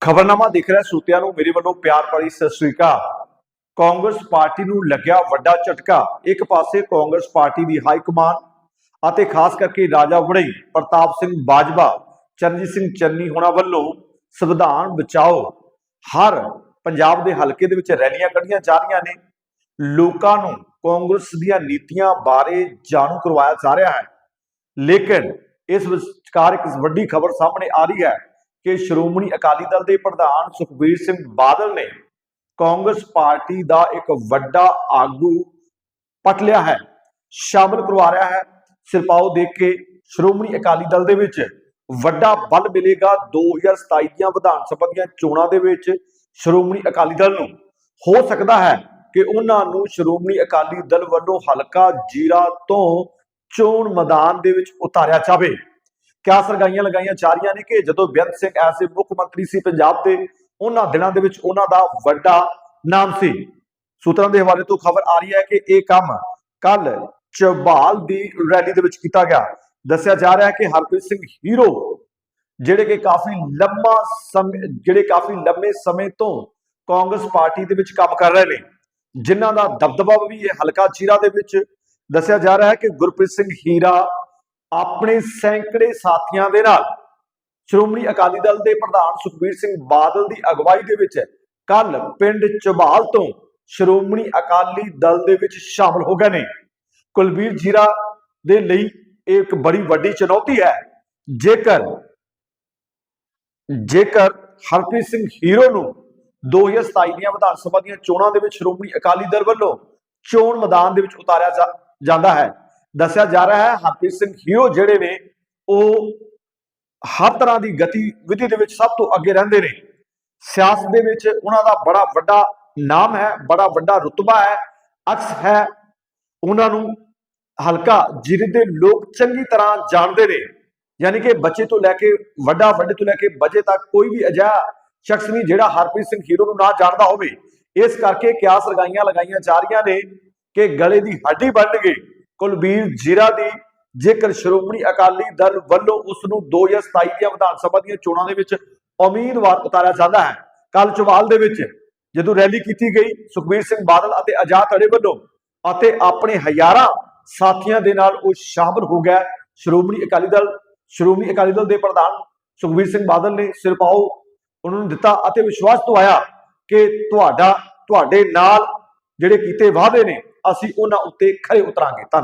ਖਬਰਨਾਮਾ ਦੇਖ ਰਿਹਾ ਸੂਤਿਆਂ ਨੂੰ, ਮੇਰੇ ਵੱਲੋਂ ਪਿਆਰ ਭਰੀ ਸਤਿ ਸ੍ਰੀ ਅਕਾਲ। ਕਾਂਗਰਸ ਪਾਰਟੀ ਨੂੰ ਲੱਗਿਆ ਵੱਡਾ ਝਟਕਾ। ਇੱਕ ਪਾਸੇ ਕਾਂਗਰਸ ਪਾਰਟੀ ਦੀ ਹਾਈ ਕਮਾਨ ਅਤੇ ਖਾਸ ਕਰਕੇ ਰਾਜਾ ਵੜਿੰਗ, ਪ੍ਰਤਾਪ ਸਿੰਘ ਬਾਜਵਾ, ਚਰਨਜੀਤ ਸਿੰਘ ਚੰਨੀ ਹੋਣਾ ਵੱਲੋਂ ਸੰਵਿਧਾਨ ਬਚਾਓ। ਹਰ ਪੰਜਾਬ ਦੇ ਹਲਕੇ ਦੇ ਵਿੱਚ ਰੈਲੀਆਂ ਕੱਢੀਆਂ ਜਾ ਰਹੀਆਂ ਨੇ। ਲੋਕਾਂ ਨੂੰ ਕਾਂਗਰਸ ਦੀਆਂ ਨੀਤੀਆਂ ਬਾਰੇ ਜਾਣੂ ਕਰਵਾਇਆ ਜਾ ਰਿਹਾ ਹੈ। ਲੇਕਿਨ ਇਸ ਵਿਚਕਾਰ ਇੱਕ ਵੱਡੀ ਖਬਰ ਸਾਹਮਣੇ ਆ ਰਹੀ ਹੈ। ਕਿ ਸ਼੍ਰੋਮਣੀ ਅਕਾਲੀ ਦਲ ਦੇ ਪ੍ਰਧਾਨ ਸੁਖਬੀਰ ਸਿੰਘ ਬਾਦਲ ਨੇ ਕਾਂਗਰਸ ਪਾਰਟੀ ਦਾ ਇੱਕ ਵੱਡਾ ਆਗੂ ਪਟ ਲਿਆ ਹੈ, ਸ਼ਾਮਲ ਕਰਵਾ ਰਿਹਾ ਹੈ। ਸਿਰਪਾਓ ਦੇਖ ਕੇ ਸ਼੍ਰੋਮਣੀ ਅਕਾਲੀ ਦਲ ਦੇ ਵਿੱਚ ਵੱਡਾ ਬਲ ਮਿਲੇਗਾ। 2027 ਦੀਆਂ ਵਿਧਾਨ ਸਭਾ ਦੀਆਂ ਚੋਣਾਂ ਦੇ ਵਿੱਚ ਸ਼੍ਰੋਮਣੀ ਅਕਾਲੀ ਦਲ ਨੂੰ ਹੋ ਸਕਦਾ ਹੈ ਕਿ ਉਹਨਾਂ ਨੂੰ ਸ਼੍ਰੋਮਣੀ ਅਕਾਲੀ ਦਲ ਵੱਲੋਂ ਹਲਕਾ ਜੀਰਾ ਤੋਂ ਚੋਣ ਮੈਦਾਨ ਦੇ ਵਿੱਚ ਉਤਾਰਿਆ ਜਾਵੇ। ਕਿਆ ਸਰਗਾਈਆਂ ਲਗਾਈਆਂ ਜਾ ਰਹੀਆਂ ਨੇ ਕਿ ਜਦੋਂ ਬੇਅੰਤ ਸਿੰਘ ਐਸੇ ਮੁੱਖ ਮੰਤਰੀ ਸੀ ਪੰਜਾਬ ਦੇ, ਉਹਨਾਂ ਦਿਨਾਂ ਦੇ ਵਿੱਚ ਉਹਨਾਂ ਦਾ ਵੱਡਾ ਨਾਮ ਸੀ। ਸੂਤਰਾਂ ਦੇ ਹਵਾਲੇ ਤੋਂ ਖਬਰ ਆ ਰਹੀ ਹੈ ਕਿ ਇਹ ਕੰਮ ਕੱਲ ਚਬਾਲ ਦੀ ਰੈਲੀ ਦੇ ਵਿੱਚ ਕੀਤਾ ਗਿਆ। ਦੱਸਿਆ ਜਾ ਰਿਹਾ ਹੈ ਕਿ ਹਰਪ੍ਰੀਤ ਸਿੰਘ ਹੀਰੋ, ਜਿਹੜੇ ਕਿ ਕਾਫੀ ਲੰਮਾ ਸਮੇਂ, ਜਿਹੜੇ ਕਾਫੀ ਲੰਮੇ ਸਮੇਂ ਤੋਂ ਕਾਂਗਰਸ ਪਾਰਟੀ ਦੇ ਵਿੱਚ ਕੰਮ ਕਰ ਰਹੇ ਨੇ, ਜਿਨ੍ਹਾਂ ਦਾ ਦਬਦਬਾ ਵੀ ਇਹ ਹਲਕਾ ਚੀਰਾ ਦੇ ਵਿੱਚ ਦੱਸਿਆ ਜਾ ਰਿਹਾ ਹੈ ਕਿ ਗੁਰਪ੍ਰੀਤ ਸਿੰਘ ਹੀਰਾ ਆਪਣੇ ਸੈਂਕੜੇ ਸਾਥੀਆਂ ਦੇ ਨਾਲ। ਸ਼੍ਰੋਮਣੀ ਅਕਾਲੀ ਦਲ ਦੇ ਪ੍ਰਧਾਨ ਸੁਖਬੀਰ ਸਿੰਘ ਬਾਦਲ ਦੀ ਅਗਵਾਈ ਦੇ ਵਿੱਚ ਕੱਲ ਪਿੰਡ ਚਬਾਲ ਤੋਂ ਸ਼੍ਰੋਮਣੀ ਅਕਾਲੀ ਦਲ ਦੇ ਵਿੱਚ ਸ਼ਾਮਲ ਹੋ ਗਏ ਨੇ। ਕੁਲਬੀਰ ਜੀਰਾ ਦੇ ਲਈ ਇਹ ਇੱਕ ਬੜੀ ਵੱਡੀ ਚੁਣੌਤੀ ਹੈ। ਜੇਕਰ ਜੇਕਰ ਹਰਪ੍ਰੀਤ ਸਿੰਘ ਹੀਰੋ ਨੂੰ 2027 ਦੀਆਂ ਵਿਧਾਨ ਸਭਾ ਦੀਆਂ ਚੋਣਾਂ ਦੇ ਵਿੱਚ ਸ਼੍ਰੋਮਣੀ ਅਕਾਲੀ ਦਲ ਵੱਲੋਂ ਚੋਣ ਮੈਦਾਨ ਦੇ ਵਿੱਚ ਉਤਾਰਿਆ ਜਾ- ਜਾਂਦਾ ਹੈ ਦੱਸਿਆ ਜਾ ਰਿਹਾ ਹੈ, ਹਰਪ੍ਰੀਤ ਸਿੰਘ ਹੀਰੋ ਜਿਹੜੇ ਨੇ, ਉਹ ਹਰ ਤਰ੍ਹਾਂ ਦੀ ਗਤੀਵਿਧੀ ਦੇ ਵਿੱਚ ਸਭ ਤੋਂ ਅੱਗੇ ਰਹਿੰਦੇ ਨੇ। ਸਿਆਸਤ ਦੇ ਵਿੱਚ ਉਹਨਾਂ ਦਾ ਬੜਾ ਵੱਡਾ ਨਾਮ ਹੈ, ਬੜਾ ਵੱਡਾ ਰੁਤਬਾ ਹੈ, ਅਕਸ ਹੈ, ਉਹਨਾਂ ਨੂੰ ਹਲਕਾ ਜਿਹਦੇ ਦੇ ਲੋਕ ਚੰਗੀ ਤਰ੍ਹਾਂ ਜਾਣਦੇ ਨੇ। ਯਾਨੀ ਕਿ ਬੱਚੇ ਤੋਂ ਲੈ ਕੇ ਵੱਡਾ, ਵੱਡੇ ਤੋਂ ਲੈ ਕੇ ਬੱਚੇ ਤੱਕ ਕੋਈ ਵੀ ਅਜਿਹਾ ਸ਼ਖਸ ਨਹੀਂ ਜਿਹੜਾ ਹਰਪ੍ਰੀਤ ਸਿੰਘ ਹੀਰੋ ਨੂੰ ਨਾ ਜਾਣਦਾ ਹੋਵੇ। ਇਸ ਕਰਕੇ ਕਿਆਸ ਲਗਾਈਆਂ ਲਗਾਈਆਂ ਜਾ ਰਹੀਆਂ ਨੇ ਕਿ ਗਲੇ ਦੀ ਹੱਡੀ ਬਣ ਗਈ ਕੁਲਬੀਰ ਜੀਰਾ ਦੀ ਜੇਕਰ ਸ਼੍ਰੋਮਣੀ ਅਕਾਲੀ ਦਲ ਵੱਲੋਂ ਉਸ ਨੂੰ 2027 ਦੀਆਂ ਵਿਧਾਨ ਸਭਾ ਦੀਆਂ ਚੋਣਾਂ ਦੇ ਵਿੱਚ ਉਮੀਦਵਾਰ ਉਤਾਰਿਆ ਜਾਂਦਾ ਹੈ ਕੱਲ ਚਵਾਲ ਦੇ ਵਿੱਚ ਜਦੋਂ ਰੈਲੀ ਕੀਤੀ ਗਈ, ਸੁਖਬੀਰ ਸਿੰਘ ਬਾਦਲ ਅਤੇ ਆਜ਼ਾਦ ਅੜੇ ਵੱਲੋਂ ਅਤੇ ਆਪਣੇ ਹਜ਼ਾਰਾਂ ਸਾਥੀਆਂ ਦੇ ਨਾਲ ਉਹ ਸ਼ਾਮਲ ਹੋ ਗਿਆ। ਸ਼੍ਰੋਮਣੀ ਅਕਾਲੀ ਦਲ, ਸ਼੍ਰੋਮਣੀ ਅਕਾਲੀ ਦਲ ਦੇ ਪ੍ਰਧਾਨ ਸੁਖਬੀਰ ਸਿੰਘ ਬਾਦਲ ਨੇ ਸਿਰਪਾਓ ਉਹਨਾਂ ਨੂੰ ਦਿੱਤਾ ਅਤੇ ਵਿਸ਼ਵਾਸ ਦਵਾਇਆ ਕਿ ਤੁਹਾਡਾ, ਤੁਹਾਡੇ ਨਾਲ ਜਿਹੜੇ ਕੀਤੇ ਵਾਅਦੇ ਨੇ, ਅਸੀਂ ਉਹਨਾਂ ਉੱਤੇ ਖਰੇ ਉਤਰਾਂਗੇ। ਧੰਨਵਾਦ।